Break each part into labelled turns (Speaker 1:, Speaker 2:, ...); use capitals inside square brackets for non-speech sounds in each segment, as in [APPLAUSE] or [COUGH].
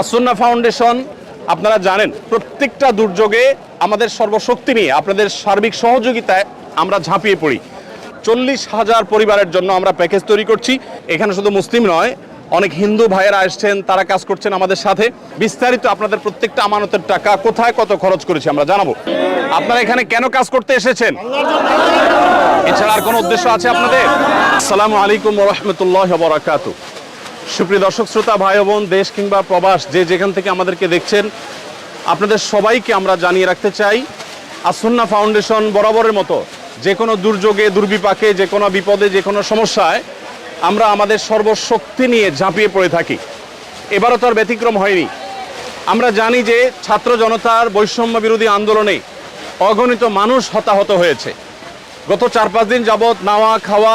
Speaker 1: আসন্না foundation, আপনারা জানেন, প্রত্যেকটা দুর্যোগে আমাদের সর্বশক্তি নিয়ে, আপনাদের সার্বিক সহযোগিতায় আমরা ঝাঁপিয়ে পড়ি। চল্লিশ হাজার পরিবারের জন্য আমরা প্যাকেজ তৈরি করছি। এখানে শুধু মুসলিম নয়, অনেক হিন্দু ভাইয়েরা আসছেন তারা কাজ করছেন আমাদের সাথে। বিস্তারিত আপনাদের প্রত্যেকটা আমানতের টাকা কোথায় কত খরচ করেছি আমরা জানাব। আপনারা এখানে কেন কাজ করতে এসেছেন? এছাড়া আর কোনো উদ্দেশ্য আছে আপনাদের? আসসালামু আলাইকুম রহমতুল্লাহ বরাকাতু সুপ্রিয় দর্শক, শ্রোতা, ভাই বোন, দেশ কিংবা প্রবাস, যে যেখান থেকে আমাদেরকে দেখছেন, আপনাদের সবাইকে আমরা জানিয়ে রাখতে চাই, আসন্না ফাউন্ডেশন বরাবরের মতো, যে কোনো দুর্যোগে, দুর্বিপাকে, যে কোনো বিপদে, যে কোনো সমস্যায়, আমরা আমাদের সর্বশক্তি নিয়ে ঝাঁপিয়ে পড়ে থাকি। এবারও তার ব্যতিক্রম হয়নি। আমরা জানি যে ছাত্র জনতার বৈষম্য বিরোধী আন্দোলনে অগণিত মানুষ হতাহত হয়েছে। গত চার পাঁচ দিন যাবৎ নাওয়া, খাওয়া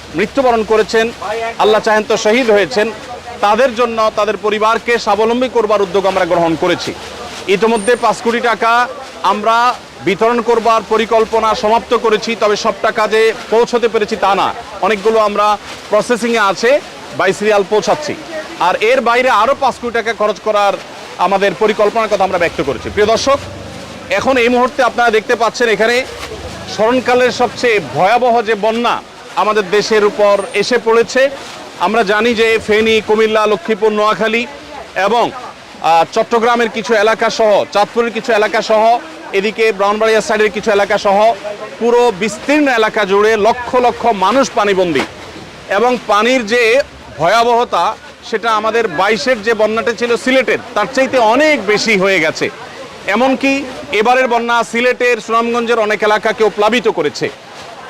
Speaker 1: মৃত্যুবরণ করেছেন, আল্লাহ চাহেন তো শহীদ হয়েছেন, তাদের জন্য তাদের পরিবারকে স্বাবলম্বী করবার উদ্যোগ আমরা গ্রহণ করেছি। ইতিমধ্যে পাঁচ কোটি টাকা আমরা বিতরণ করবার পরিকল্পনা সমাপ্ত করেছি, তবে সব টাকা যে পৌঁছতে পেরেছি তা না। অনেকগুলো আমরা প্রসেসিংয়ে আছে বাই সিরিয়াল পৌঁছাচ্ছি। আর এর বাইরে আরও পাঁচ কোটি টাকা খরচ করার আমাদের পরিকল্পনার কথা আমরা ব্যক্ত করেছি। প্রিয় দর্শক, এখন এই মুহূর্তে আপনারা দেখতে পাচ্ছেন এখানে স্মরণকালের সবচেয়ে ভয়াবহ যে বন্যা আমাদের দেশের উপর এসে পড়েছে। আমরা জানি যে ফেনী, কুমিল্লা, লক্ষ্মীপুর, নোয়াখালী এবং চট্টগ্রামের কিছু এলাকা সহ, চাঁদপুরের কিছু এলাকা সহ, এদিকে ব্রাউনবাড়িয়া সাইডের কিছু এলাকা সহ, পুরো বিস্তীর্ণ এলাকা জুড়ে লক্ষ লক্ষ মানুষ পানিবন্দী। এবং পানির যে ভয়াবহতা, সেটা আমাদের বাইশের যে বন্যাটা ছিল সিলেটের, তার চাইতে অনেক বেশি হয়ে গেছে। এমনকি এবারের বন্যা সিলেটের, সুনামগঞ্জের অনেক এলাকাকেও প্লাবিত করেছে।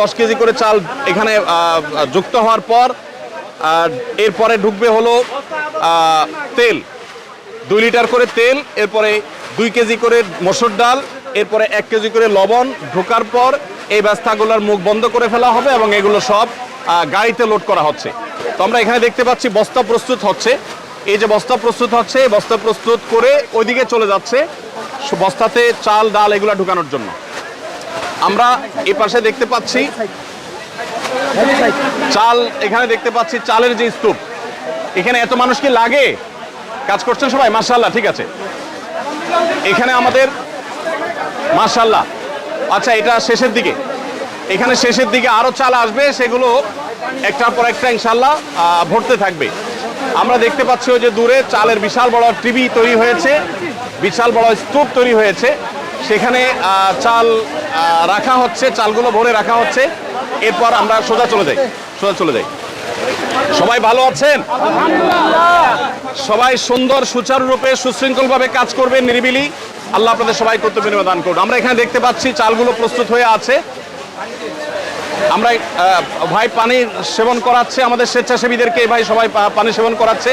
Speaker 1: দশ কেজি করে চাল এখানে যুক্ত হওয়ার পর এরপরে ঢুকবে হলো তেল। দুই লিটার করে তেল, এরপরে দুই কেজি করে মসুর ডাল, এরপরে এক কেজি করে লবণ ঢোকার পর এই ব্যবস্থাগুলোর মুখ বন্ধ করে ফেলা হবে এবং এগুলো সব গাড়িতে লোড করা হচ্ছে। তো আমরা এখানে দেখতে পাচ্ছি বস্তা প্রস্তুত হচ্ছে। এই যে বস্তা প্রস্তুত হচ্ছে, এই বস্তা প্রস্তুত করে ওইদিকে চলে যাচ্ছে বস্তাতে চাল, ডাল এগুলো ঢুকানোর জন্য। আমরা এই পাশে দেখতে পাচ্ছি চাল, এখানে দেখতে পাচ্ছি চালের যে স্তূপ। এখানে এত মানুষ কি লাগে? কাজ করছেন সবাই? মার্শাল্লাহ ঠিক আছে। এখানে আমাদের মার্শাল্লাহ আচ্ছা এটা শেষের দিকে। এখানে শেষের দিকে আরও চাল আসবে, সেগুলো একটার পর একটা ইনশাল্লাহ ভরতে থাকবে। আমরা দেখতে পাচ্ছি ওই যে দূরে চালের বিশাল বড় টিভি তৈরি হয়েছে, বিশাল বড় স্তূপ তৈরি হয়েছে। সেখানে চাল রাখা হচ্ছে, চালগুলো ভরে রাখা হচ্ছে। এরপর আমরা সোজা চলে যাই, সোজা চলে যাই। সবাই ভালো আছেন? সবাই সুন্দর, সুচারুরূপে, সুশৃঙ্খলভাবে কাজ করবে নিরিবিলি। আল্লাহ আপনাদের সবাই কর্তব্য নিবেদন করুন। আমরা এখানে দেখতে পাচ্ছি, চালগুলো প্রস্তুত হয়ে আছে। আমরা ভাই পানি সেবন করাচ্ছে, আমাদের স্বেচ্ছাসেবীদেরকে ভাই সবাই পানি সেবন করাচ্ছে।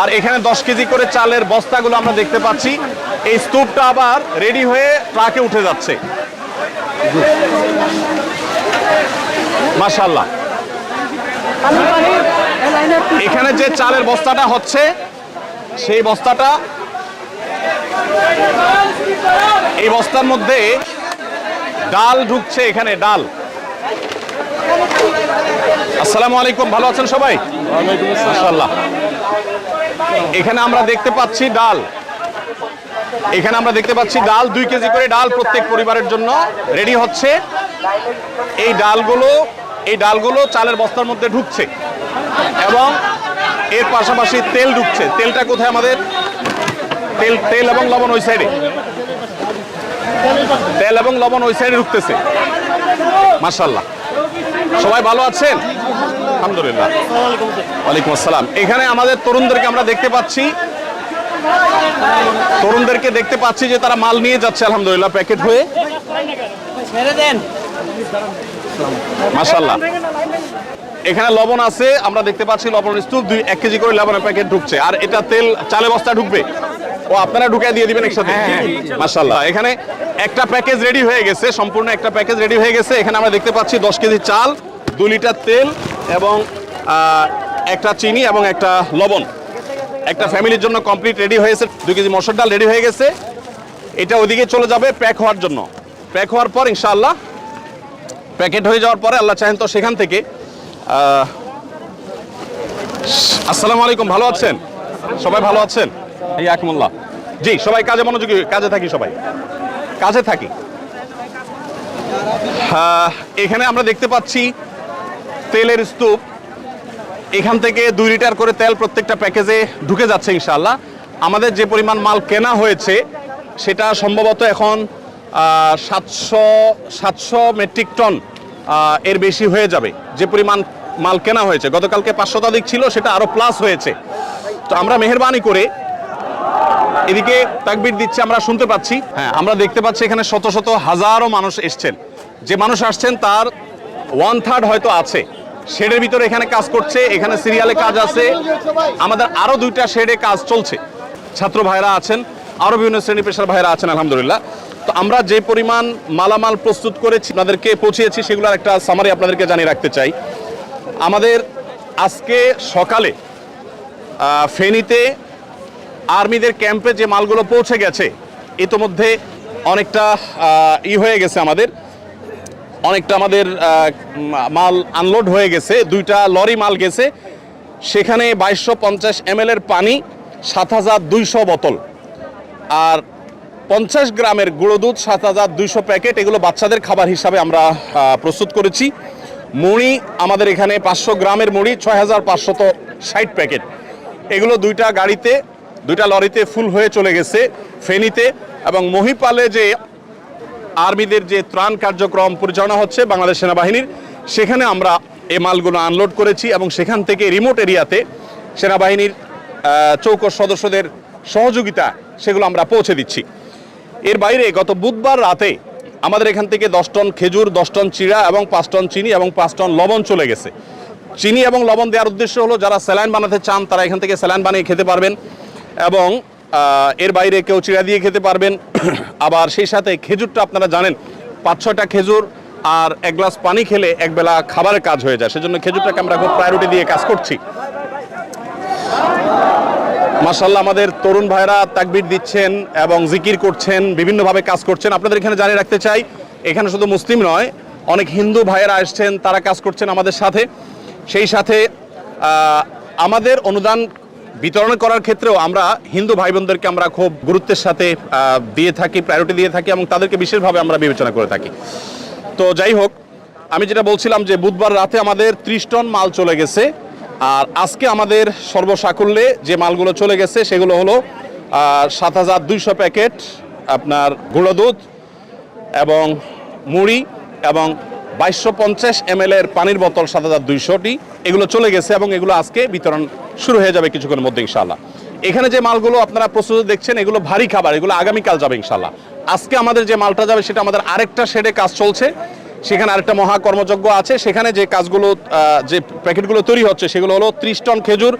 Speaker 1: আর এখানে দশ কেজি করে চালের বস্তাগুলো আমরা দেখতে পাচ্ছি। এই স্তূপটা আবার রেডি হয়ে ট্রাকে উঠে যাচ্ছে। মাশাল্লাহ এখানে যে চালের বস্তাটা হচ্ছে সেই বস্তাটা এই বস্তার মধ্যে ডাল ঢুকছে এখানে ডাল। আসসালামু আলাইকুম ভালো আছেন সবাই? এখানে আমরা দেখতে পাচ্ছি ডাল। এখানে আমরা দেখতে পাচ্ছি ডাল, দুই কেজি করে ডাল প্রত্যেক পরিবারের জন্য রেডি হচ্ছে। এই ডালগুলো এই ডালগুলো চালের বস্তার মধ্যে ঢুকছে এবং এর পাশাপাশি তেল ঢুকছে। তেলটা কোথায় আমাদের? তেল তেল এবং লবণ ওই সাইডে তেল এবং লবণ ওই সাইডে ঢুকতেছে। মাশাল্লাহ সবাই ভালো আছেন? আলহামদুলিল্লাহ। ওয়ালাইকুম আসসালাম। এখানে আমাদের তরুণদেরকে আমরা দেখতে পাচ্ছি। তরুণদেরকে দেখতে পাচ্ছি যে তারা মাল নিয়ে যাচ্ছে আলহামদুলিল্লাহ প্যাকেট হয়ে। মাশাল্লাহ এখানে লবণ আছে আমরা দেখতে পাচ্ছি লবণ স্তূপ দুই এক কেজি করে লবণের প্যাকেট ঢুকছে। আর এটা তেল চালে বস্তা ঢুকবে। ও আপনারা ঢুকাই দিয়ে দিবেন একসাথে? মাশাল্লাহ এখানে একটা প্যাকেজ রেডি হয়ে গেছে সম্পূর্ণ একটা প্যাকেজ রেডি হয়ে গেছে। এখানে আমরা দেখতে পাচ্ছি দশ কেজি চাল দু লিটার তেল এবং একটা চিনি এবং একটা লবণ। একটা ফ্যামিলির জন্য কমপ্লিট রেডি হয়েছে। দুই কেজি মসুর ডাল রেডি হয়ে গেছে। এটা ওইদিকে চলে যাবে প্যাক হওয়ার জন্য। প্যাক হওয়ার পর ইনশাআল্লাহ প্যাকেট হয়ে যাওয়ার পরে আল্লাহ চাহেন তো সেখান থেকে আসসালামু আলাইকুম, ভালো আছেন? সবাই ভালো আছেন? এই আকমুল্লাহ জি, সবাই কাজে মনোযোগী কাজে থাকি সবাই। কাজে থাকি। এখানে আমরা দেখতে পাচ্ছি তেলের স্তূপ। এখান থেকে দুই লিটার করে তেল প্রত্যেকটা প্যাকেজে ঢুকে যাচ্ছে ইনশাল্লাহ আমাদের যে পরিমাণ মাল কেনা হয়েছে, সেটা সম্ভবত এখন সাতশো সাতশো মেট্রিক টন এর বেশি হয়ে যাবে। যে পরিমাণ মাল কেনা হয়েছে, গতকালকে পাঁচশো শতাধিক ছিল, সেটা আরও প্লাস হয়েছে। তো আমরা মেহরবানি করে এদিকে তাকবির দিচ্ছে, আমরা শুনতে পাচ্ছি। হ্যাঁ আমরা দেখতে পাচ্ছি এখানে শত শত হাজারো মানুষ এসছেন। যে মানুষ আসছেন তার ওয়ান থার্ড হয়তো আছে। শেডের ভিতরে এখানে কাজ করছে, এখানে সিরিয়ালে কাজ আছে। আমাদের আরও দুইটা শেডে কাজ চলছে। ছাত্র ভাইরা আছেন, আরও বিভিন্ন শ্রেণি পেশার ভাইরা আছেন, আলহামদুলিল্লাহ। তো আমরা যে পরিমাণ মালামাল প্রস্তুত করেছি, আপনাদেরকে পৌঁছিয়েছি, সেগুলোর একটা সামারি আপনাদেরকে জানিয়ে রাখতে চাই। আমাদের আজকে সকালে ফেনীতে আর্মিদের ক্যাম্পে যে মালগুলো পৌঁছে গেছে ইতোমধ্যে অনেকটা ই হয়ে গেছে আমাদের। অনেকটা আমাদের মাল আনলোড হয়ে গেছে, দুইটা লরি মাল গেছে। সেখানে বাইশশো পঞ্চাশ এম এর পানি, সাত হাজার দুইশো বোতল। আর পঞ্চাশ গ্রামের গুঁড়ো দুধ, সাত হাজার দুইশো প্যাকেট, এগুলো বাচ্চাদের খাবার হিসাবে আমরা প্রস্তুত করেছি। মুড়ি আমাদের এখানে পাঁচশো গ্রামের মুড়ি, ছয় হাজার পাঁচশত ষাট প্যাকেট। এগুলো দুইটা গাড়িতে, দুইটা লরিতে ফুল হয়ে চলে গেছে ফেনীতে এবং মহিপালে যে আর্মিদের যে ত্রাণ কার্যক্রম পরিচালনা হচ্ছে বাংলাদেশ সেনাবাহিনীর, সেখানে আমরা এই মালগুলো আনলোড করেছি এবং সেখান থেকে রিমোট এরিয়াতে সেনাবাহিনীর চৌকস সদস্যদের সহযোগিতা, সেগুলো আমরা পৌঁছে দিচ্ছি। এর বাইরে গত বুধবার রাতে আমাদের এখান থেকে দশ টন খেজুর, দশ টন চিড়া এবং পাঁচ টন চিনি এবং পাঁচ টন লবণ চলে গেছে। চিনি এবং লবণ দেওয়ার উদ্দেশ্য হলো, যারা স্যালাইন বানাতে চান, তারা এখান থেকে স্যালাইন বানিয়ে খেতে পারবেন এবং এর বাইরে কেউ চিড়া দিয়ে খেতে পারবেন। [CLEARS THROAT] আবার সেই সাথে খেজুরটা আপনারা জানেন, পাঁচ ছয়টা খেজুর আর এক গ্লাস পানি খেলে একবেলা খাবারের কাজ হয়ে যায়। সেজন্য খেজুরটাকে আমরা খুব প্রায়োরিটি দিয়ে কাজ করছি। মাসাল্লাহ আমাদের তরুণ ভাইরা তাকবির দিচ্ছেন এবং জিকির করছেন, বিভিন্নভাবে কাজ করছেন। আপনাদের এখানে জানিয়ে রাখতে চাই, এখানে শুধু মুসলিম নয়, অনেক হিন্দু ভাইয়েরা আসছেন তারা কাজ করছেন আমাদের সাথে। সেই সাথে আমাদের অনুদান বিতরণ করার ক্ষেত্রেও আমরা হিন্দু ভাই বোনদেরকে আমরা খুব গুরুত্বের সাথে দিয়ে থাকি প্রায়োরিটি দিয়ে থাকি এবং তাদেরকে বিশেষভাবে আমরা বিবেচনা করে থাকি। তো যাই হোক, আমি যেটা বলছিলাম যে বুধবার রাতে আমাদের ত্রিশ টন মাল চলে গেছে। আর আজকে আমাদের সর্বসাকুল্যে যে মালগুলো চলে গেছে, সেগুলো হলো সাত হাজার দুইশো প্যাকেট আপনার গুঁড়ো দুধ এবং মুড়ি এবং বাইশশো পঞ্চাশ এম এর পানির বোতল সাত হাজার দুইশোটি। এগুলো চলে গেছে এবং এগুলো আজকে বিতরণ শুরু হয়ে যাবে কিছুক্ষণের মধ্যে ইনশাল্লাহ এখানে যে মালগুলো আপনারা প্রস্তুত দেখছেন, এগুলো ভারী খাবার, এগুলো আগামীকাল যাবে ইনশাল্লাহ আজকে আমাদের যে মালটা যাবে সেটা আমাদের আরেকটা শেডে কাজ চলছে। সেখানে আরেকটা মহা কর্মযজ্ঞ আছে। সেখানে যে কাজগুলো যে প্যাকেটগুলো তৈরি হচ্ছে, সেগুলো হলো ত্রিশ টন খেজুর,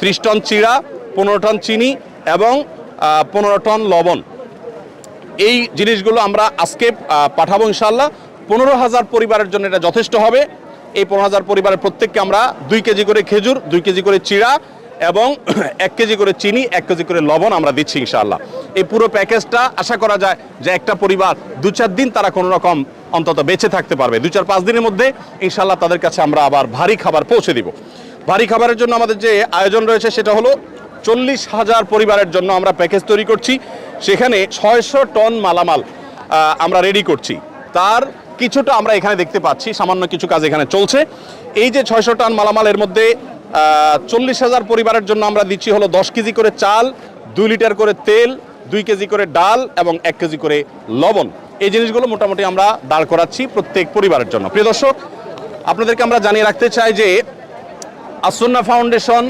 Speaker 1: ত্রিশ টন চিড়া, পনেরো টন চিনি এবং পনেরো টন লবণ। এই জিনিসগুলো আমরা আজকে পাঠাবো ইনশাল্লাহ পনেরো হাজার পরিবারের জন্য এটা যথেষ্ট হবে। এই পনেরো হাজার পরিবারের প্রত্যেককে আমরা দুই কেজি করে খেজুর, দুই কেজি করে চিড়া এবং [CLEARS THROAT] এক কেজি করে চিনি, এক কেজি করে লবণ আমরা দিচ্ছি ইনশাআল্লাহ। এই পুরো প্যাকেজটা আশা করা যায় যে একটা পরিবার দু চার দিন তারা কোনো রকম অন্তত বেঁচে থাকতে পারবে। দু চার পাঁচ দিনের মধ্যে ইনশাআল্লাহ তাদের কাছে আমরা আবার ভারী খাবার পৌঁছে দিব। ভারী খাবারের জন্য আমাদের যে আয়োজন রয়েছে সেটা হলো চল্লিশ হাজার পরিবারের জন্য আমরা প্যাকেজ তৈরি করছি। সেখানে ছয়শো টন মালামাল আমরা রেডি করছি। তার কিছুটা আমরা এখানে দেখতে পাচ্ছি, সামান্য কিছু কাজ এখানে চলছে। এই যে ছয়শো টন মালামালের মধ্যে চল্লিশ হাজার পরিবারের জন্য আমরা দিচ্ছি হলো দশ কেজি করে চাল, দুই লিটার করে তেল, দুই কেজি করে ডাল এবং এক কেজি করে লবণ। এই জিনিসগুলো মোটামুটি আমরা দাঁড় করাচ্ছি প্রত্যেক পরিবারের জন্য। প্রিয় দর্শক, আপনাদেরকে আমরা জানিয়ে রাখতে চাই যে আসন্না ফাউন্ডেশন,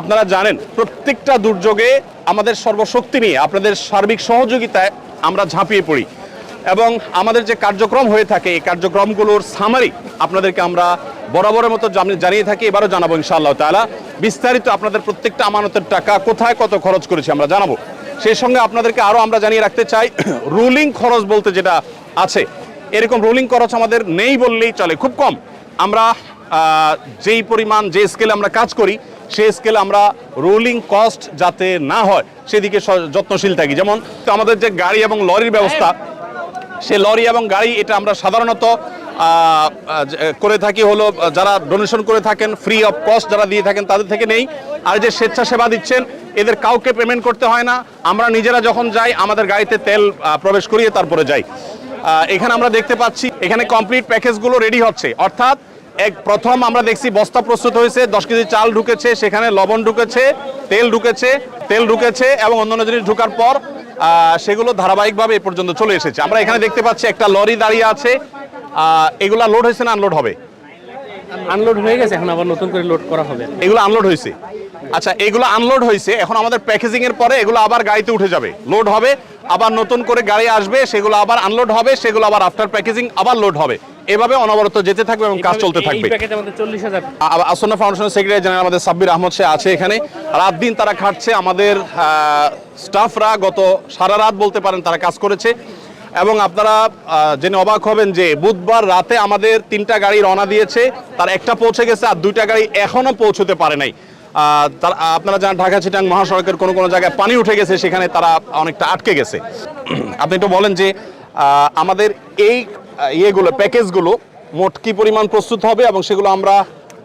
Speaker 1: আপনারা জানেন, প্রত্যেকটা দুর্যোগে আমাদের সর্বশক্তি নিয়ে, আপনাদের সার্বিক সহযোগিতায় আমরা ঝাঁপিয়ে পড়ি। এবং আমাদের যে কার্যক্রম হয়ে থাকে, এই কার্যক্রমগুলোর সামারি আপনাদেরকে আমরা বরাবরের মতো জানি- জানিয়ে থাকি, এবারও জানাব ইনশাআল্লাহ তাআলা। বিস্তারিত আপনাদের প্রত্যেকটা আমানতের টাকা কোথায় কত খরচ করেছি আমরা জানাব। সেই সঙ্গে আপনাদেরকে আরও আমরা জানিয়ে রাখতে চাই [CLEARS THROAT] রুলিং খরচ বলতে যেটা আছে। এরকম রুলিং খরচ আমাদের নেই বললেই চলে, খুব কম। আমরা যেই পরিমাণ, যে স্কেলে আমরা কাজ করি, সেই স্কেলে আমরা রোলিং কস্ট যাতে না হয়, সেদিকে স- যত্নশীল থাকি। যেমন আমাদের যে গাড়ি এবং লরির ব্যবস্থা সে লরি এবং গাড়ি, এটা আমরা সাধারণত করে থাকি হলো, যারা ডোনেশন করে থাকেন ফ্রি অফ কস্ট যারা দিয়ে থাকেন, তাদের থেকে নেই। আর যে স্বেচ্ছাসেবা দিচ্ছেন, এদের কাউকে পেমেন্ট করতে হয় না। আমরা নিজেরা যখন যাই, আমাদের গাড়িতে তেল প্রবেশ করিয়ে তারপরে যাই। এখানে আমরা দেখতে পাচ্ছি, এখানে কমপ্লিট প্যাকেজগুলো রেডি হচ্ছে। অর্থাৎ, এক, প্রথম আমরা দেখছি, বস্তা প্রস্তুত হয়েছে, দশ কেজি চাল ঢুকেছে, সেখানে লবণ ঢুকেছে, তেল ঢুকেছে তেল ঢুকেছে এবং অন্যান্য জিনিস ঢুকার পর সেগুলো ধারাবাহিকভাবে এ পর্যন্ত চলে এসেছে। আমরা এখানে দেখতে পাচ্ছি একটা লরি দাঁড়িয়ে আছে। এগুলা লোড হয়েছে না আনলোড হবে?
Speaker 2: আনলোড হয়ে গেছে এখন আবার নতুন করে লোড করা হবে।
Speaker 1: এগুলো আনলোড হয়েছে? আচ্ছা এগুলো আনলোড হয়েছে এখন আমাদের প্যাকেজিং এর পরে এগুলো আবার গাড়িতে উঠে যাবে। লোড হবে আবার নতুন করে গাড়ি আসবে সেগুলো আবার আনলোড হবে সেগুলো আবার আফটার প্যাকেজিং আবার লোড হবে। এভাবে অনবরত যেতে থাকবে এবং কাজ চলতে থাকবে। আসন্ন ফাউন্ডেশনের সেক্রেটারি জেনারেল আমাদের সাব্বির আহমদ সে আছে এখানে। রাত দিন তারা খাটছে আমাদের স্টাফরা গত সারা রাত বলতে পারেন তারা কাজ করেছে। এবং আপনারা জেনে অবাক হবেন যে বুধবার রাতে আমাদের তিনটা গাড়ি রওনা দিয়েছে তার একটা পৌঁছে গেছে আর দুইটা গাড়ি এখনও পৌঁছতে পারে নাই। আহ, তার আপনারা জানেন ঢাকা চিটাং মহাসড়কের কোনো কোনো জায়গায় পানি উঠে গেছে সেখানে তারা অনেকটা আটকে গেছে। আপনি একটু বলেন যে আমাদের এই ইয়েগুলো, প্যাকেজগুলো মোট কি পরিমাণ প্রস্তুত হবে এবং সেগুলো আমরা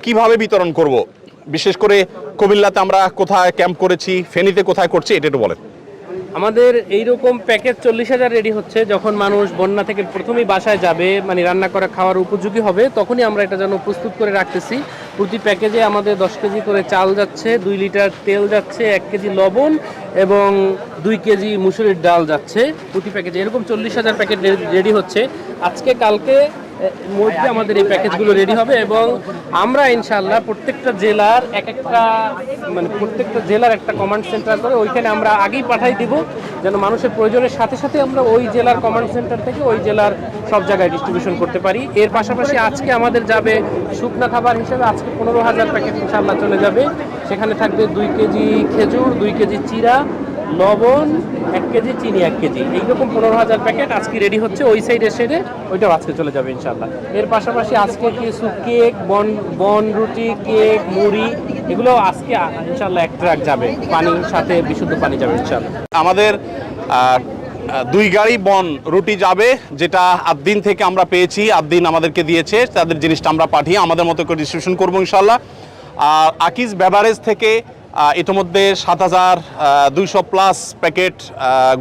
Speaker 1: কীভাবে বিতরণ করব? বিশেষ করে কুমিল্লাতে আমরা কোথায় ক্যাম্প করেছি, ফেনীতে কোথায় করছি, এটা একটু বলেন।
Speaker 2: আমাদের এইরকম প্যাকেজ চল্লিশ হাজার রেডি হচ্ছে। যখন মানুষ বন্যা থেকে প্রথমেই বাসায় যাবে মানে রান্না করা, খাওয়ার উপযোগী হবে, তখনই আমরা এটা যেন প্রস্তুত করে রাখতেছি। প্রতি প্যাকেজে আমাদের দশ কেজি করে চাল যাচ্ছে, দুই লিটার তেল যাচ্ছে, এক কেজি লবণ এবং দুই কেজি মুসুরির ডাল যাচ্ছে প্রতি প্যাকেজে। এরকম চল্লিশ হাজার প্যাকেট রেডি হচ্ছে। আজকে, কালকে মধ্যে আমাদের এই প্যাকেজগুলো রেডি হবে এবং আমরা ইনশাল্লাহ প্রত্যেকটা জেলার এক একটা মানে প্রত্যেকটা জেলার একটা কমান্ড সেন্টার করে ওইখানে আমরা আগেই পাঠাই দিব, যেন মানুষের প্রয়োজনের সাথে সাথে আমরা ওই জেলার কমান্ড সেন্টার থেকে ওই জেলার সব জায়গায় ডিস্ট্রিবিউশন করতে পারি। এর পাশাপাশি আজকে আমাদের যাবে শুকনা খাবার হিসেবে আজকে পনেরো হাজার প্যাকেট ইনশাল্লাহ চলে যাবে। সেখানে থাকবে দুই কেজি খেজুর, দুই কেজি চিরা লবণ, এক কেজি, চিনি এক কেজি। এইরকম পনেরো হাজার প্যাকেট আজকে রেডি হচ্ছে। ওই সাইডে সেরে ওইটাও আজকে চলে যাবে ইনশাল্লাহ এর পাশাপাশি আজকে কিছু কেক বন বন রুটি কেক মুড়ি এগুলো আজকে ইনশাল্লাহ এক ট্রাক যাবে। পানির সাথে বিশুদ্ধ পানি যাবে ইনশাল্লাহ
Speaker 1: আমাদের দুই গাড়ি বন রুটি যাবে, যেটা আদিন থেকে আমরা পেয়েছি। আদিন আমাদেরকে দিয়েছে, তাদের জিনিসটা আমরা পাঠিয়ে আমাদের মতো করে ডিস্ট্রিবিউশন করব ইনশাল্লাহ আর আকিজ বেভারেজ থেকে ইতোমধ্যে সাত হাজার দুইশো প্লাস প্যাকেট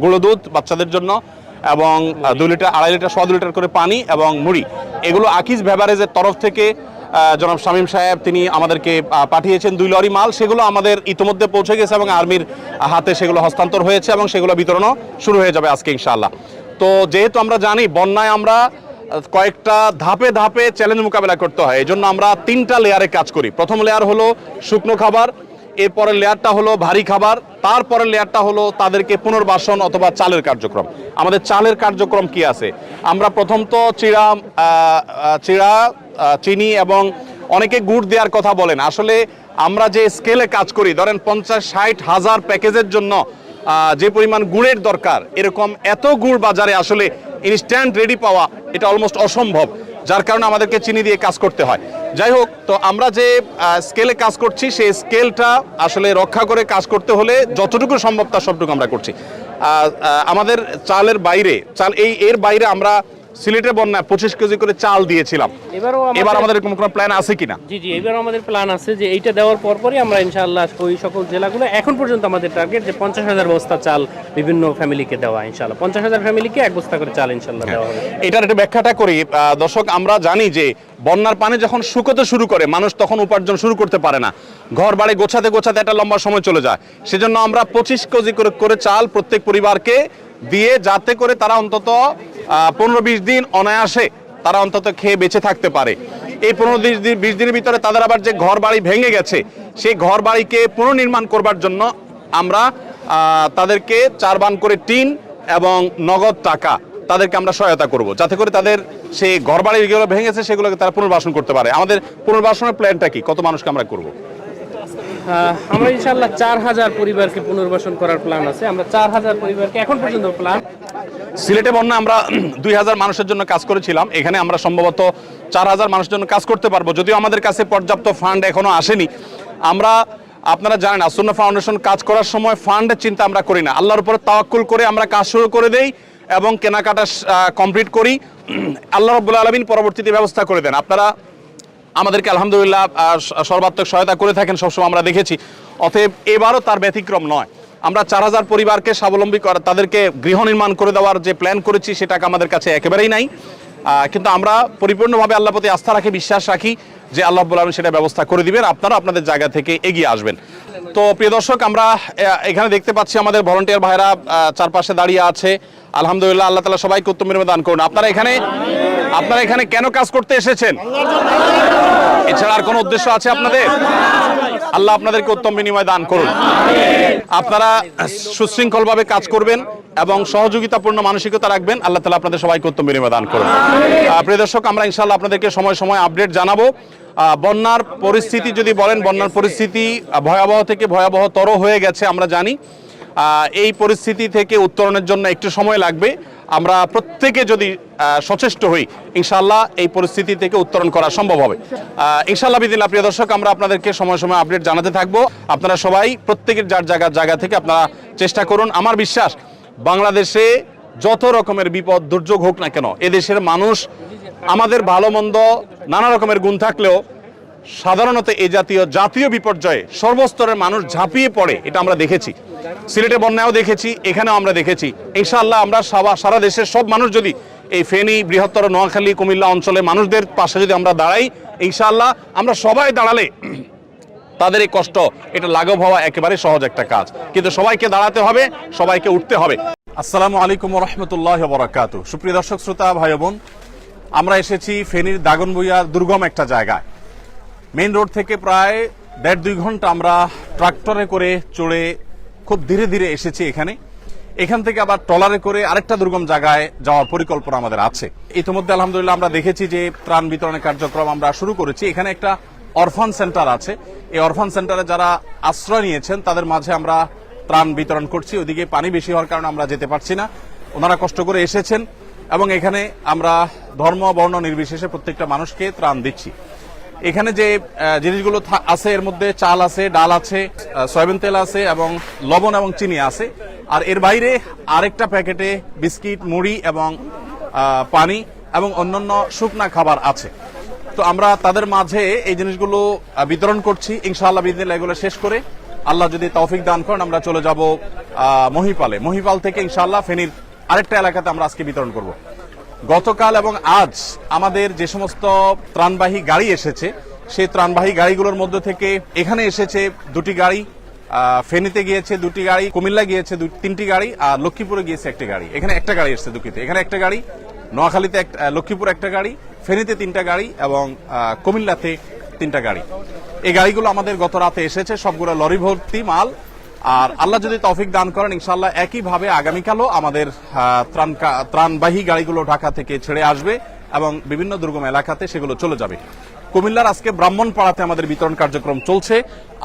Speaker 1: গুঁড়ো দুধ বাচ্চাদের জন্য এবং দুই লিটার, আড়াই লিটার, সোয়া লিটার করে পানি এবং মুড়ি। এগুলো আকিজ বেভারেজের তরফ থেকে জনাব শামীম সাহেব তিনি আমাদেরকে পাঠিয়েছেন দুই লরি মাল। সেগুলো আমাদের ইতোমধ্যে পৌঁছে গেছে এবং আর্মির হাতে সেগুলো হস্তান্তর হয়েছে এবং সেগুলো বিতরণও শুরু হয়ে যাবে আজকে, ইনশাআল্লাহ। তো যেহেতু আমরা জানি, বন্যায় আমরা কয়েকটা ধাপে ধাপে চ্যালেঞ্জ মোকাবেলা করতে হয়। এই জন্য আমরা তিনটা লেয়ারে কাজ করি। প্রথম লেয়ার হলো শুকনো খাবার এরপরের লেয়ারটা হলো ভারী খাবার তারপরের লেয়ারটা হলো তাদেরকে পুনর্বাসন অথবা চালের কার্যক্রম। আমাদের চালের কার্যক্রম কি আছে? আমরা প্রথম তো আহ, চিড়া চিনি এবং অনেকে গুড় দেওয়ার কথা বলেন। আসলে আমরা যে স্কেলে কাজ করি ধরেন পঞ্চাশ ষাট হাজার প্যাকেজের জন্য যে পরিমাণ গুড়ের দরকার এরকম এত গুড় বাজারে আসলে ইনস্ট্যান্ট রেডি পাওয়া এটা অলমোস্ট অসম্ভব। যার কারণে আমাদেরকে চিনি দিয়ে কাজ করতে হয়। যাই হোক, তো আমরা যে স্কেলে কাজ করছি, সেই স্কেলটা আসলে রক্ষা করে কাজ করতে হলে যতটুকু সম্ভব তার সবটুকু আমরা করছি। আমাদের চালের বাইরে, চাল, এই, এর বাইরে আমরা সিলেটের বন্যায় পঁচিশ কেজি করে চাল দিয়েছিলাম।
Speaker 2: এবারও
Speaker 1: এবার আমাদের এরকম কোনো প্ল্যান আছে কিনা?
Speaker 2: জি জি এবার আমাদের প্ল্যান আছে যে এইটা দেওয়ার পরপরই আমরা ইনশাআল্লাহ ওই সকল জেলাগুলো এখন পর্যন্ত আমাদের টার্গেট যে পঞ্চাশ হাজার বস্তা চাল বিভিন্ন ফ্যামিলিকে দেওয়া ইনশাআল্লাহ। পঞ্চাশ হাজার ফ্যামিলিকে এক বস্তা করে চাল ইনশাআল্লাহ দেওয়া হবে।
Speaker 1: এটার একটা ব্যাখ্যাটা করি। দর্শক আমরা জানি যে বন্যার পানি যখন শুকোতে শুরু করে মানুষ তখন উপার্জন শুরু করতে পারে না। ঘর বাড়ি গোছাতে গোছাতে একটা লম্বা সময় চলে যায়। সেজন্য আমরা পঁচিশ কেজি করে করে চাল প্রত্যেক পরিবারকে দিয়ে যাতে করে তারা অন্তত পনেরো বিশ দিন অনায়াসে তারা অন্তত খেয়ে বেঁচে থাকতে পারে। এই পনেরো বিশ দিন, বিশ দিনের ভিতরে তাদের আবার যে ঘর বাড়ি ভেঙে গেছে, সেই ঘর বাড়িকে পুনর্নির্মাণ করবার জন্য আমরা তাদেরকে চার বান করে টিন এবং নগদ টাকা তাদেরকে আমরা সহায়তা করব, যাতে করে তাদের সেই ঘর বাড়ি যেগুলো ভেঙেছে, সেগুলোকে তারা পুনর্বাসন করতে পারে। আমাদের পুনর্বাসনের প্ল্যানটা কি? কত মানুষকে আমরা করব?
Speaker 2: আমরা ইনশাল্লাহ চার হাজার পরিবারকে পুনর্বাসন করার প্ল্যান আছে। আমরা চার হাজার পরিবারকে এখন পর্যন্ত প্ল্যান
Speaker 1: সিলেটে বন্যা আমরা [CLEARS THROAT] দুই হাজার মানুষের জন্য কাজ করেছিলাম। এখানে আমরা সম্ভবত চার হাজার মানুষের জন্য কাজ করতে পারব। যদিও আমাদের কাছে পর্যাপ্ত ফান্ড এখনও আসেনি। আমরা, আপনারা জানেন, আসন্ন ফাউন্ডেশন কাজ করার সময় ফান্ডের চিন্তা আমরা করি না। আল্লাহর উপরে তাওয়াক্কুল করে আমরা কাজ শুরু করে দেই এবং কেনাকাটা কমপ্লিট করি। [CLEARS THROAT] আল্লাহ রব্বুল আলমিন পরবর্তীতে ব্যবস্থা করে দেন। আপনারা আমাদেরকে আলহামদুলিল্লাহ সর্বাত্মক সহায়তা করে থাকেন, সবসময় আমরা দেখেছি। অতএব এবারও তার ব্যতিক্রম নয়। আমরা চার হাজার পরিবারকে স্বাবলম্বী করা, তাদেরকে গৃহ নির্মাণ করে দেওয়ার যে প্ল্যান করেছি সেটাকে আমাদের কাছে একেবারেই নাই। কিন্তু আমরা পরিপূর্ণভাবে আল্লাহ প্রতি আস্থা রাখি, বিশ্বাস রাখি যে আল্লাহ বলে সেটা ব্যবস্থা করে দিবেন, আপনারা আপনাদের জায়গা থেকে এগিয়ে আসবেন। তো প্রিয় দর্শক, আমরা এখানে দেখতে পাচ্ছি আমাদের ভলান্টিয়ার ভাইরা চারপাশে দাঁড়িয়ে আছে। আলহামদুলিল্লাহ, আল্লাহ তালা সবাইকে উত্তম দান করুন। আপনারা এখানে আপনারা এখানে কেন কাজ করতে এসেছেন? এছাড়া আর কোনো উদ্দেশ্য আছে আপনাদের? আল্লাহ আপনাদেরকে উত্তম বিনিময় দান করুন। আপনারা সুশৃঙ্খলভাবে কাজ করবেন এবং সহযোগিতাপূর্ণ মানসিকতা রাখবেন। আল্লাহ তালা আপনাদের সবাইকে উত্তম বিনিময় দান করুন। প্রিয় দর্শক, আমরা ইনশাল্লাহ আপনাদেরকে সময় সময় আপডেট জানাব। বন্যার পরিস্থিতি যদি বলেন, বন্যার পরিস্থিতি ভয়াবহ থেকে ভয়াবহতর হয়ে গেছে আমরা জানি। এই পরিস্থিতি থেকে উত্তরণের জন্য একটু সময় লাগবে। আমরা প্রত্যেকে যদি সচেষ্ট হই ইনশাল্লাহ এই পরিস্থিতি থেকে উত্তরণ করা সম্ভব হবে। ইনশাল্লাহ বিদিল্লা প্রিয় দর্শক, আমরা আপনাদেরকে সময় সময় আপডেট জানাতে থাকব। আপনারা সবাই প্রত্যেকের যার জায়গার জায়গা থেকে আপনারা চেষ্টা করুন। আমার বিশ্বাস, বাংলাদেশে যত রকমের বিপদ, দুর্যোগ হোক না কেন, এদেশের মানুষ আমাদের ভালো, মন্দ, নানা রকমের গুণ থাকলেও সাধারণত এই জাতীয় জাতীয় বিপর্যয়ে সর্বস্তরের মানুষ ঝাঁপিয়ে পড়ে, এটা আমরা দেখেছি। সিলেটে বন্যাও দেখেছি, এখানেও আমরা দেখেছি। ইনশাআল্লাহ আমরা সারা- সারা দেশের সব মানুষ যদি এই ফেনী, বৃহত্তর নোয়াখালী, কুমিল্লা অঞ্চলে মানুষদের পাশে যদি আমরা দাঁড়াই, ইনশাআল্লাহ আমরা সবাই দাঁড়ালে তাদের এই কষ্ট, এটা লাঘব হওয়া একেবারে সহজ একটা কাজ। কিন্তু সবাইকে দাঁড়াতে হবে, সবাইকে উঠতে হবে। আসসালামু আলাইকুম রহমতুল্লাহ বরাকাত সুপ্রিয় দর্শক, শ্রোতা, ভাই বোন, আমরা এসেছি ফেনীর দাগনভূঞার দুর্গম একটা জায়গায়। মেইন রোড থেকে প্রায় দেড় দুই ঘণ্টা আমরা ট্রাক্টরে করে চড়ে খুব ধীরে ধীরে এসেছি এখানে। এখান থেকে আবার ট্রলারে করে আরেকটা দুর্গম জায়গায় যাওয়ার পরিকল্পনা আমাদের আছে। ইতিমধ্যে আলহামদুলিল্লাহ আমরা দেখেছি যে ত্রাণ বিতরণের কার্যক্রম আমরা শুরু করেছি। এখানে একটা অরফান সেন্টার আছে। এই অরফান সেন্টারে যারা আশ্রয় নিয়েছেন, তাদের মাঝে আমরা ত্রাণ বিতরণ করছি। ওদিকে পানি বেশি হওয়ার কারণে আমরা যেতে পারছি না। ওনারা কষ্ট করে এসেছেন এবং এখানে আমরা ধর্ম, বর্ণ নির্বিশেষে প্রত্যেকটা মানুষকে ত্রাণ দিচ্ছি। এখানে যে জিনিসগুলো আছে, এর মধ্যে চাল আছে, ডাল আছে সয়াবিন তেল আছে এবং লবণ এবং চিনি আছে। আর এর বাইরে আরেকটা প্যাকেটে বিস্কিট, মুড়ি এবং পানি এবং অন্যান্য শুকনা খাবার আছে। তো আমরা তাদের মাঝে এই জিনিসগুলো বিতরণ করছি। ইনশাআল্লাহ বিদিন এগুলো শেষ করে আল্লাহ যদি তৌফিক দান করেন, আমরা চলে যাব মহিপালে। মহিপাল থেকে ইনশাআল্লাহ ফেনীর আরেকটা এলাকাতে আমরা আজকে বিতরণ করব। গতকাল এবং আজ আমাদের যে সমস্ত ত্রাণবাহী গাড়ি এসেছে, সেই ত্রাণবাহী গাড়িগুলোর মধ্যে থেকে এখানে এসেছে দুটি গাড়ি ফেনীতে গিয়েছে দুটি গাড়ি, কুমিল্লা গিয়েছে তিনটি গাড়ি আর লক্ষ্মীপুরে গিয়েছে একটি গাড়ি। এখানে একটা গাড়ি এসেছে দুঃখিত এখানে একটা গাড়ি, নোয়াখালীতে লক্ষ্মীপুর একটা গাড়ি, ফেনীতে তিনটা গাড়ি এবং কুমিল্লাতে তিনটা গাড়ি। এই গাড়িগুলো আমাদের গত রাতে এসেছে, সবগুলো লরি ভর্তি মাল। আর আল্লাহ যদি তৌফিক দান করেন ইনশাল্লাহ একইভাবে আগামীকালও আমাদের ত্রাণ ত্রাণবাহী গাড়িগুলো ঢাকা থেকে ছেড়ে আসবে এবং বিভিন্ন দুর্গম এলাকাতে সেগুলো চলে যাবে। কুমিল্লার আজকে ব্রাহ্মণপাড়াতে আমাদের বিতরণ কার্যক্রম চলছে।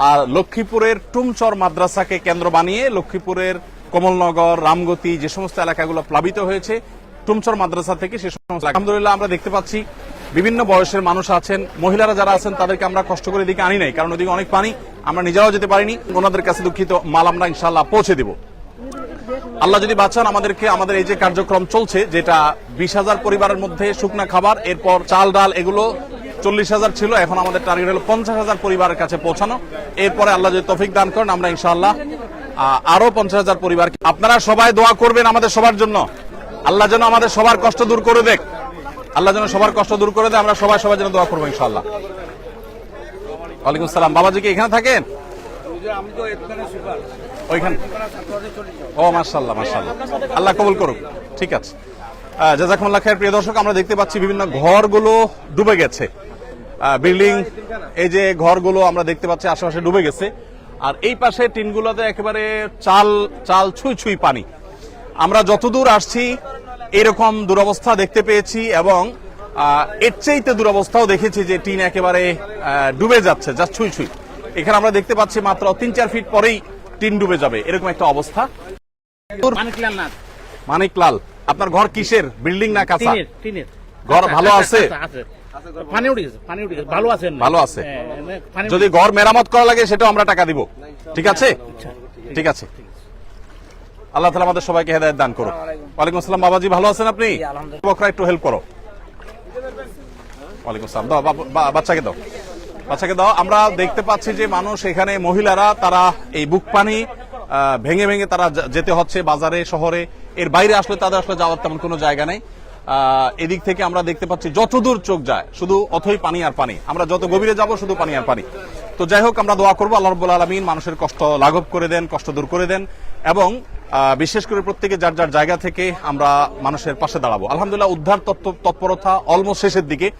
Speaker 1: আর লক্ষ্মীপুরের টুমচর মাদ্রাসাকে কেন্দ্র বানিয়ে লক্ষ্মীপুরের কমলনগর, রামগতি যে সমস্ত এলাকাগুলো প্লাবিত হয়েছে, টুমচর মাদ্রাসা থেকে সে সমস্ত আলহামদুলিল্লাহ, আমরা দেখতে পাচ্ছি বিভিন্ন বয়সের মানুষ আছেন, মহিলারা যারা আছেন, তাদেরকে আমরা কষ্ট করে এদিকে আনি নাই। কারণ ওদিকে অনেক পানি, আমরা নিজেরাও যেতে পারিনি। ওনাদের কাছে দুঃখিত, মাল আমরা ইনশাল্লাহ পৌঁছে দিব। আল্লাহ যদি বাঁচান, আমাদেরকে, আমাদের এই যে কার্যক্রম চলছে, যেটা বিশ হাজার পরিবারের মধ্যে শুকনা খাবার, এরপর চাল, ডাল, এগুলো চল্লিশ হাজার ছিল, এখন আমাদের টার্গেট হলো পঞ্চাশ হাজার পরিবারের কাছে পৌঁছানো। এরপরে আল্লাহ যদি তফিক দান করেন, আমরা ইনশাল্লাহ আরও পঞ্চাশ হাজার পরিবার আপনারা সবাই দোয়া করবেন আমাদের সবার জন্য। আল্লাহ যেন আমাদের সবার কষ্ট দূর করে দেখ। আল্লাহ যেন সবার কষ্ট দূর করে দেয়, আমরা সবাই সবার জন্য দোয়া করব ইনশাআল্লাহ। ওয়ালাইকুম সালাম। বাবাজি কি এখানে থাকেন? ওইখানে। ও মার্শাল্লাহ মার্শাল্লাহ আল্লাহ কবুল করুক। ঠিক আছে। জাজাকুমুল্লাহ খায়ের প্রিয় দর্শক, আমরা দেখতে পাচ্ছি বিভিন্ন ঘরগুলো ডুবে গেছে। বিল্ডিং, এই যে ঘরগুলো আমরা দেখতে পাচ্ছি আশেপাশে ডুবে গেছে। আর এই পাশে টিনগুলোতে একেবারে চাল চাল ছুঁই ছুঁই পানি। আমরা যতদূর আসছি এরকম দুরবস্থা দেখতে পেয়েছি এবং এর চাইতে দুরবস্থাও দেখেছি যে টিন একেবারে ডুবে যাচ্ছে জাস্ট ছুঁই ছুঁই। এখানে আমরা দেখতে পাচ্ছি মাত্র তিন চার ফিট পরেই টিন ডুবে যাবে এরকম একটা অবস্থা।
Speaker 3: মানিকলাল
Speaker 1: মানিক লাল আপনার ঘর কিসের? বিল্ডিং না কাঁচা? ঘর ভালো আছে?
Speaker 3: আছে। উঠে গেছে পানি উঠে গেছে। ভালো
Speaker 1: আছে।
Speaker 3: হ্যাঁ,
Speaker 1: যদি ঘর মেরামত করা লাগে সেটাও আমরা টাকা দিব। ঠিক আছে? ঠিক আছে। আল্লাহ তালা আমাদের সবাইকে হেদায়ত দান করুন ওয়ালাইকুম। আসসালাম বাবাজি ভালো আছেন আপনি? বকরা একটু হেল্প করো। ওয়ালাইকুম আসসালাম দাও বাচ্চাকে দাও। বাচ্চাকে দাও আমরা দেখতে পাচ্ছি যে মানুষ এখানে মহিলারা তারা এই বুক পানি ভেঙে ভেঙে তারা যেতে হচ্ছে বাজারে শহরে। এর বাইরে আসলে তাদের আসলে যাওয়ার তেমন কোনো জায়গা নেই। আহ, এদিক থেকে আমরা দেখতে পাচ্ছি যতদূর চোখ যায় শুধু অথই পানি আর পানি। আমরা যত গভীরে যাব শুধু পানি আর পানি। তো যাই হোক আমরা দোয়া করব আল্লাহ রব্বুল আলমিন মানুষের কষ্ট লাঘব করে দেন কষ্ট দূর করে দেন। এবং বিশেষ করে প্রত্যেকে যার যার জায়গা থেকে আমরা মানুষের পাশে দাঁড়াবো। আলহামদুলিল্লাহ, উদ্ধার তৎপ- তৎপরতা অলমোস্ট শেষের দিকে।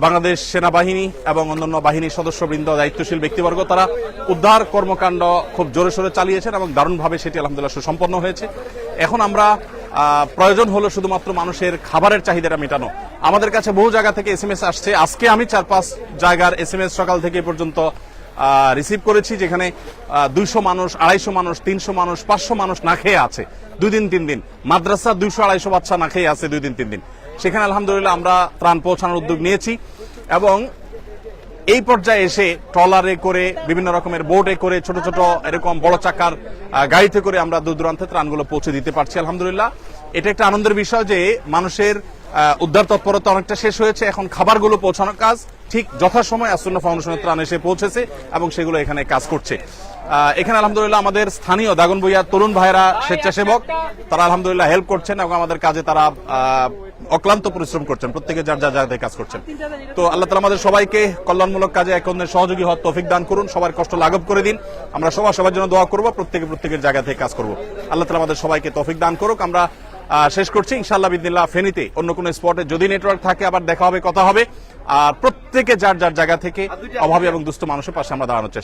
Speaker 1: বাংলাদেশ সেনাবাহিনী এবং অন্যান্য বাহিনীর সদস্যবৃন্দ, দায়িত্বশীল ব্যক্তিবর্গ, তারা উদ্ধার কর্মকাণ্ড খুব জোরে সোরে চালিয়েছেন এবং দারুণভাবে সেটি আলহামদুলিল্লাহ সুসম্পন্ন হয়েছে। এখন আমরা প্রয়োজন হলো শুধুমাত্র মানুষের খাবারের চাহিদাটা মেটানো। আমাদের কাছে বহু জায়গা থেকে এস আসছে। আজকে আমি চার পাঁচ জায়গার এস সকাল থেকে পর্যন্ত রিসিভ করেছি যেখানে দুইশো মানুষ, আড়াইশো মানুষ, তিনশো মানুষ, পাঁচশো মানুষ না খেয়ে আছে। দুই দিন তিন দিন। মাদ্রাসা দুইশো, আড়াইশো বাচ্চা না খেয়ে আছে দুই দিন, তিন দিন। সেখানে আলহামদুলিল্লাহ আমরা ত্রাণ পৌঁছানোর উদ্যোগ নিয়েছি এবং এই পর্যায়ে এসে ট্রলারে করে, বিভিন্ন রকমের বোটে করে, ছোট ছোট এরকম বড় চাকার গাড়িতে করে আমরা দূর দূরান্তে ত্রাণগুলো পৌঁছে দিতে পারছি, আলহামদুলিল্লাহ। এটা একটা আনন্দের বিষয় যে মানুষের উদ্ধার তৎপরতা অনেকটা শেষ হয়েছে। এখন খাবারগুলো পৌঁছানোর কাজ ঠিক যথাসময় আসন্ন ফাউন্ডেশনের ত্রাণ এসে পৌঁছেছে এবং সেগুলো এখানে কাজ করছে। এখানে আলহামদুলিল্লাহ আমাদের স্থানীয় দাগন বইয়ার তরুণ ভাইরা স্বেচ্ছাসেবক, তারা আলহামদুলিল্লাহ হেল্প করছেন এবং আমাদের কাজে তারা অক্লান্ত পরিশ্রম করছেন। প্রত্যেকে যার যার জায়গায় কাজ করছেন। তো আল্লাহ তালা আমাদের সবাইকে কল্যাণমূলক কাজে এক অন্যের সহযোগী হওয়ার তৌফিক দান করুন। সবার কষ্ট লাঘব করে দিন। আমরা সবার সবার জন্য দোয়া করব, প্রত্যেকে প্রত্যেকের জায়গা থেকে কাজ করব। আল্লাহ তালা আমাদের সবাইকে তৌফিক দান করুক। আমরা শেষ করছি। ইনশাল্লাহ বিদিল্লাহ ফেনীতে অন্য কোনো স্পটে যদি নেটওয়ার্ক থাকে আবার দেখা হবে কথা হবে। আর প্রত্যেকে যার যার জায়গা থেকে অভাবী এবং দুস্থ মানুষের পাশে আমরা দাঁড়ানোর চেষ্টা